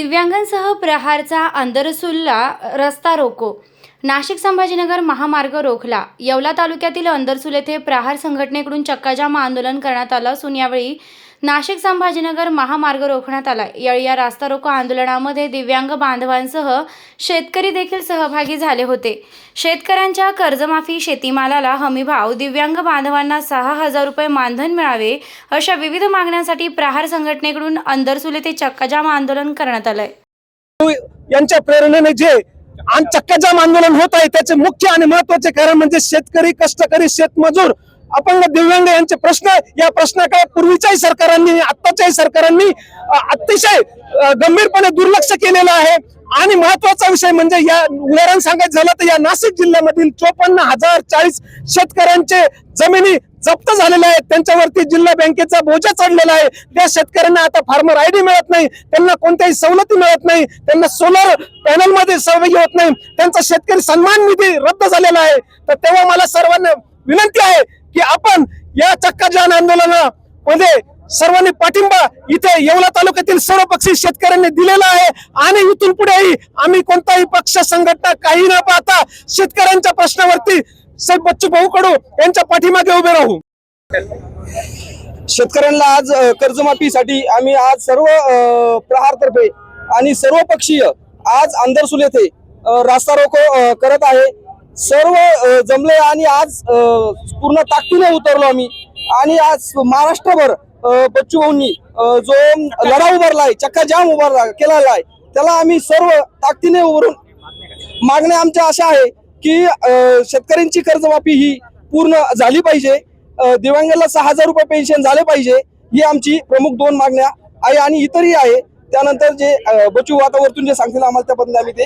दिव्यांगांसह प्रहारचा अंदरसुल्ला रस्ता रोको. नाशिक संभाजीनगर महामार्ग रोखला. येवला तालुक्यातील अंदरसूल येथे प्रहार संघटनेकडून चक्काजाम आंदोलन करण्यात आलं असून यावेळी नाशिक संभाजीनगर महामार्ग रोखण्यात आला. यावेळी या रास्ता रोको आंदोलनामध्ये दिव्यांग बांधवांसह शेतकरी देखील सहभागी झाले होते. शेतकऱ्यांच्या कर्जमाफी शेतीमालाला हमीभाव दिव्यांग बांधवांना सहा हजार रुपये मानधन मिळावे अशा विविध मागण्यांसाठी प्रहार संघटनेकडून अंदरसुले ते चक्काजाम आंदोलन करण्यात आलंय. यांच्या प्रेरणेने जे चक्काजाम आंदोलन होत आहे त्याचे मुख्य आणि महत्त्वाचे कारण म्हणजे शेतकरी कष्टकरी शेतमजूर अपंग दिव्यांग यांचे प्रश्न या प्रश्नाकडे पूर्वीच्याही सरकारांनी आत्ताच्याही सरकारांनी अतिशय गंभीरपणे दुर्लक्ष केलेलं आहे. आणि महत्त्वाचा विषय म्हणजे या उदाहरण सांगायचं झालं तर या नाशिक जिल्ह्यामधील चोपन्न हजार चाळीस शेतकऱ्यांचे जमिनी जप्त झालेल्या आहेत. त्यांच्यावरती जिल्हा बँकेचा बोजा चढलेला आहे. त्या शेतकऱ्यांना आता फार्मर आयडी मिळत नाही. त्यांना कोणत्याही सवलती मिळत नाही. त्यांना सोलर पॅनलमध्ये सहभागी होत नाही. त्यांचा शेतकरी सन्मान निधी रद्द झालेला आहे. तर तेव्हा मला सर्वांना विनंती आहे की आपण या चक्काजाम आंदोलनामध्ये सर्वांनी पाठिंबा इथे येवला तालुक्यातील सर्व पक्षी शेतकऱ्यांनी दिलेला आहे. आणि इथून पुढेही आम्ही कोणताही पक्ष संघटना काही न पाहता शेतकऱ्यांच्या प्रश्नावरती साहेब बच्चू भाऊ कडू यांच्या पाठीमागे उभे राहू. शेतकऱ्यांना आज कर्जमाफीसाठी आम्ही आज सर्व प्रहारतर्फे आणि सर्व पक्षीय आज आंदरसूल येथे रास्ता रोको करत आहे. सर्व जमले आणि आज पूर्ण ताकदीने उतरलो आम्ही. आणि आज महाराष्ट्रभर बच्चू भाऊंनी जो लढा उभारलाय चक्का जाम उभारला केलेला आहे त्याला आम्ही सर्व ताकदीने उभारून मागण्या आमच्या अशा आहे की शेतकऱ्यांची कर्जमाफी ही पूर्ण झाली पाहिजे. दिव्यांगाला सहा हजार रुपये पेन्शन झाले पाहिजे ही आमची प्रमुख दोन मागण्या आहे आणि इतरही आहे. त्यानंतर जे बचू वातावरतून जे सांगतील आम्हाला त्याबद्दल आम्ही ते